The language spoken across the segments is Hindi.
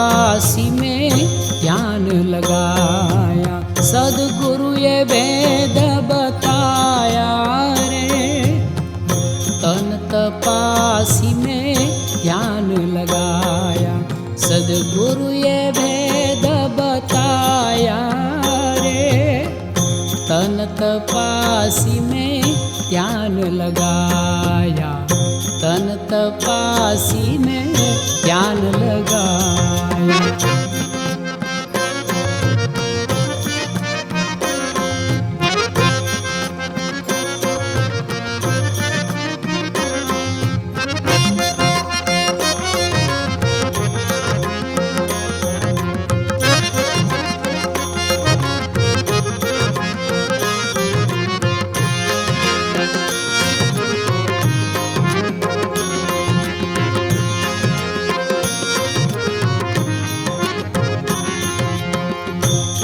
तपासी में ध्यान लगाया, सदगुरु ये वेद बताया रे। तन तपासी में ध्यान लगाया, सदगुरु ये वेद बताया रे। तन तपासी में ध्यान लगाया, तन तपासी में ध्यान लगाया।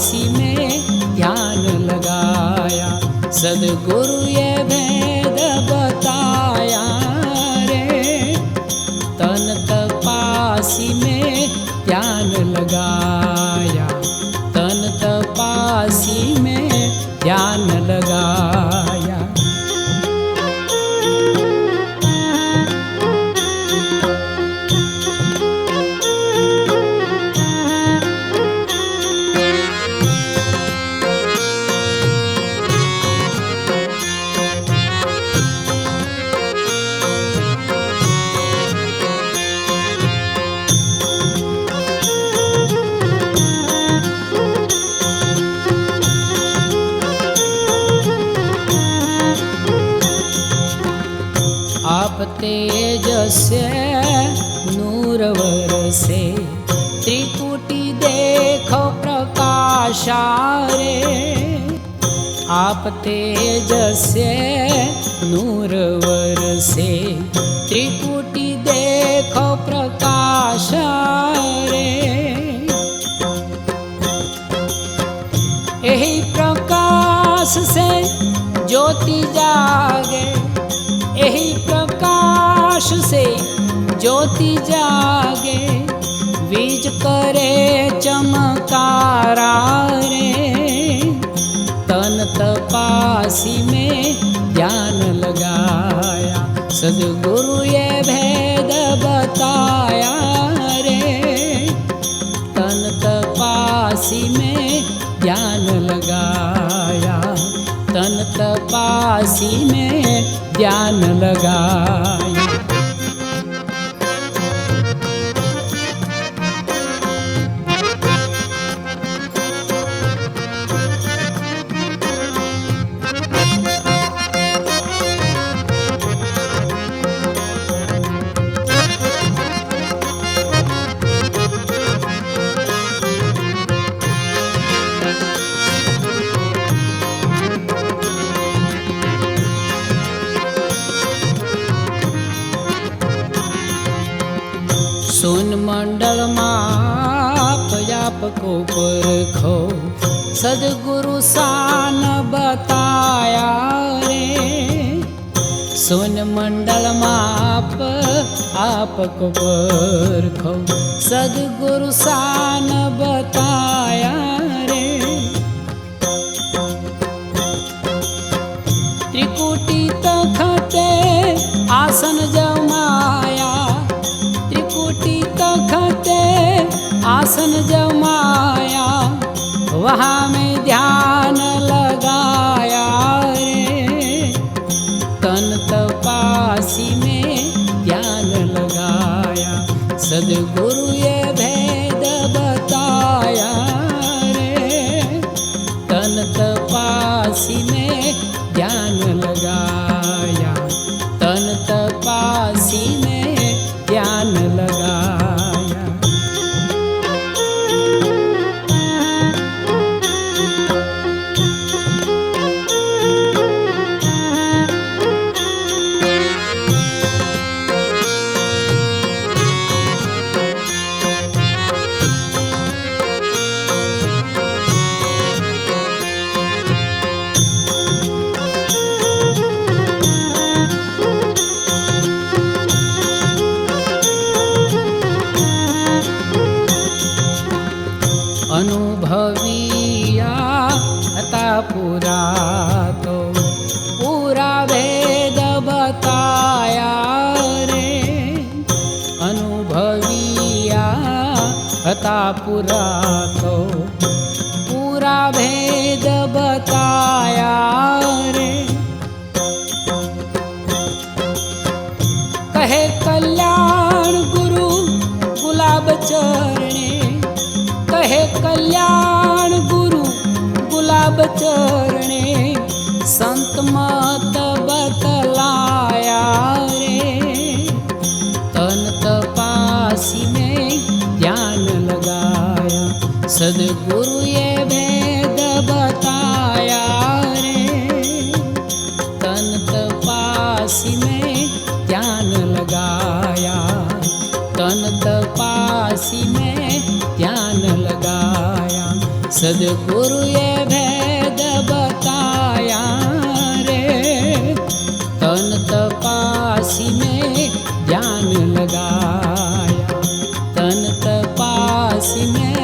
उदासी में ध्यान लगाया, सदगुरु ये भेद बताया रे। तन तपासी में ध्यान लगाया, तन तपासी में ध्यान लगा आप तेज से नूर से त्रिकुटी देखो प्रकाशा रे आप तेज से नूर से त्रिकुटी देखो प्रकाश रे यही प्रकाश से ज्योति जागे। प्रकाश से ज्योति जागे। बीज करे चमकारा रे। तन तपासी में ध्यान लगाया। सदगुरु ये भेद बताया रे। तन तपासी में ध्यान लगाया। तन तपासी में ध्यान लगाया। परखो सद्गुरु सान बताया रे सुन मंडल माप आपको परखो सद्गुरु सान बता वहाँ अनुभविया अता पूरा तो पूरा भेद बताया रे। अनुभविया अता पूरा तो पूरा भेद बताया रे। कहे कल्याण गुरु गुलाब कहे कल्याण गुरु गुलाब चरणे संत मत बतलाया रे। तन तपासी में ध्यान लगाया सदगुरु ये भेद बताया સદગુરુએ ભેદ બતાયા રે તન તપાસી મેં ધ્યાન લગાયા તન તપાસી મેં